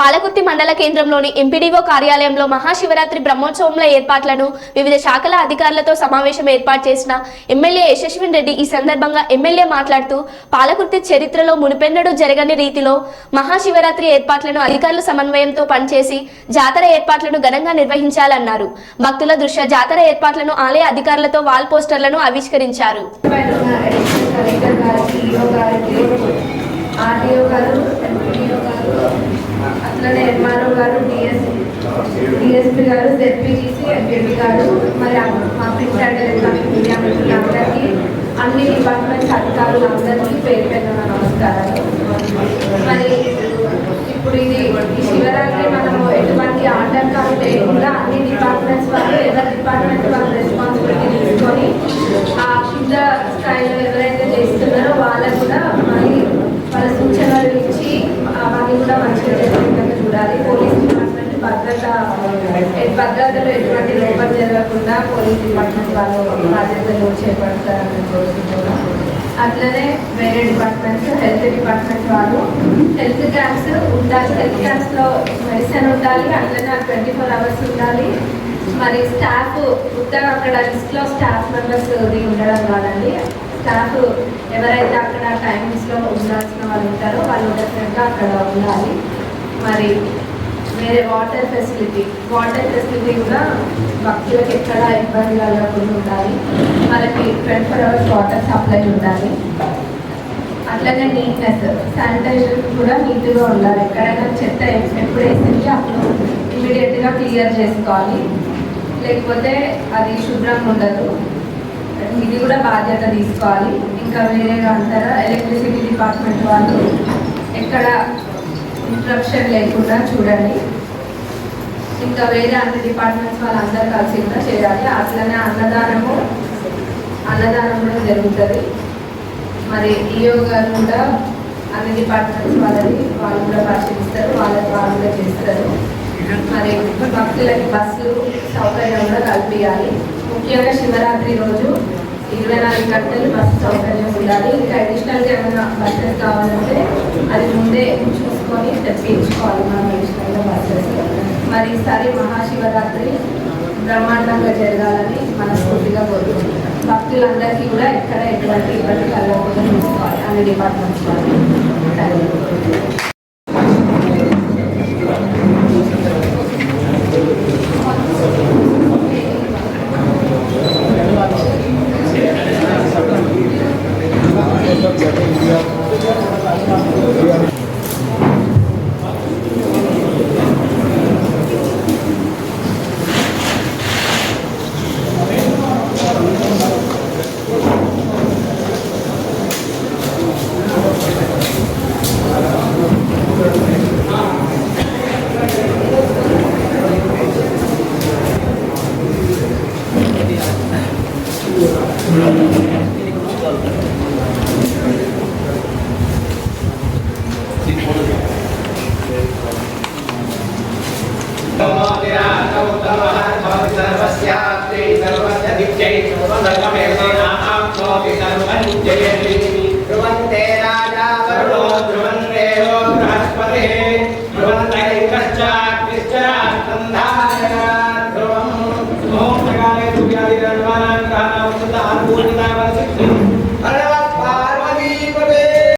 పాలకుర్తి మండల కేంద్రంలోని ఎంపీడీఓ కార్యాలయంలో మహాశివరాత్రి బ్రహ్మోత్సవంల ఏర్పాట్లను వివిధ శాఖల అధికారులతో సమావేశం ఏర్పాటు చేసిన ఎమ్మెల్యే యశస్విన్ రెడ్డి ఈ సందర్భంగా ఎమ్మెల్యే మాట్లాడుతూ పాలకుర్తి చరిత్రలో మునిపెన్నడూ జరగని రీతిలో మహాశివరాత్రి ఏర్పాట్లను అధికారుల సమన్వయంతో పనిచేసి జాతర ఏర్పాట్లను ఘనంగా నిర్వహించాలన్నారు. భక్తుల దృష్ట్యా జాతర ఏర్పాట్లను ఆలయ అధికారులతో వాల్ పోస్టర్లను ఆవిష్కరించారు. ఆర్టీఓ గారు ఎంపీడీఓ గారు అలానే ఎంఆర్ఓ గారు డిఎస్ డిఎస్పీ గారు జెడ్పీటీసీ ఎంపీ గారు మరి మా ప్రింట్ అండ్ ఎలక్ట్రానిక్ మీడియా మిత్రులందరికీ అన్ని డిపార్ట్మెంట్స్ అధికారులందరికీ పేరు పెట్టిన నమస్కారాలు. మరి ఇప్పుడు ఇది ఈ శివరాత్రి మనము ఎటువంటి ఆటంకాలు లేకుండా అన్ని డిపార్ట్మెంట్స్ వాళ్ళు ఎవరి డిపార్ట్మెంట్ వాళ్ళు రెస్పాన్సిబిలిటీ తీసుకొని ఆ కింద స్థాయిలో ఎవరైతే చేస్తున్నారో వాళ్ళకు కూడా మళ్ళీ వాళ్ళ సూచనలు ఇచ్చి అవన్నీ కూడా మంచిగా ఉండాలి. పోలీస్ డిపార్ట్మెంట్ భద్రత భద్రతలో ఎటువంటి లోపం జరగకుండా పోలీస్ డిపార్ట్మెంట్ వాళ్ళు బాధ్యతలు చేపడతారని కోరుకుంటున్నాం. అట్లనే వేరే డిపార్ట్మెంట్స్ హెల్త్ డిపార్ట్మెంట్ వాళ్ళు హెల్త్ క్యాంప్స్ ఉండాలి హెల్త్ క్యాంప్స్లో మెడిసిన్ ఉండాలి అట్లనే ట్వంటీ ఫోర్ అవర్స్ ఉండాలి. మరి స్టాఫ్ ఉత్తగా అక్కడ లిస్ట్లో స్టాఫ్ మెంబర్స్ ఉండడం కాదండి. స్టాఫ్ ఎవరైతే అక్కడ టైమింగ్స్లో ఉండాల్సిన వాళ్ళు ఉంటారో వాళ్ళు డెఫినెట్గా అక్కడ ఉండాలి. మరి వేరే వాటర్ ఫెసిలిటీ వాటర్ ఫెసిలిటీ కూడా భక్తులకు ఎక్కడ ఇబ్బంది కలగకుండా ఉండాలి. మనకి twenty four hours water supply ఉండాలి. అట్లనే నీట్నెస్ శానిటైజర్ కూడా నీట్గా ఉండాలి. ఎక్కడైనా చెత్త ఎప్పుడు వేసింది అప్పుడు ఇమీడియట్గా క్లియర్ చేసుకోవాలి. లేకపోతే అది శుభ్రంగా ఉండదు. ఇది కూడా బాధ్యత తీసుకోవాలి. ఇంకా వేరేగా అంటారా ఎలక్ట్రిసిటీ డిపార్ట్మెంట్ వాళ్ళు ఎక్కడ ఇంట్రప్షన్ లేకుండా చూడండి. ఇంకా వేరే అన్ని డిపార్ట్మెంట్స్ వాళ్ళందరూ కలిసి కూడా చేయాలి. అట్లనే అన్నదానము అన్నదానం కూడా జరుగుతుంది. మరి ఈఓ గారు కూడా అన్ని డిపార్ట్మెంట్స్ వాళ్ళని వాళ్ళు కూడా పరిశీలిస్తారు వాళ్ళ వాళ్ళు కూడా చేస్తారు. మరి భక్తులకి బస్సులు సౌకర్యం కూడా కల్పించాలి ముఖ్యంగా శివరాత్రి రోజు ఇరవై నాలుగు గంటలు బస్సు సౌకర్యం ఉండాలి. ఇంకా అడిషనల్గా ఏమైనా బస్సెస్ కావాలంటే అది ముందే చూసుకొని తెప్పించుకోవాలి మనం అడిషనల్గా బస్సెస్ మరి ఈసారి మహాశివరాత్రి బ్రహ్మాండంగా జరగాలని మనస్ఫూర్తిగా కోరుకుంటున్నాం. భక్తులందరికీ కూడా ఎక్కడ ఎటువంటి ఇబ్బంది కలగకుండా చూసుకోవాలి. అన్ని డిపార్ట్మెంట్స్ వాళ్ళు. ధ్రువంతే రాజా వరుణో ధ్రువం దేవో casa aqui.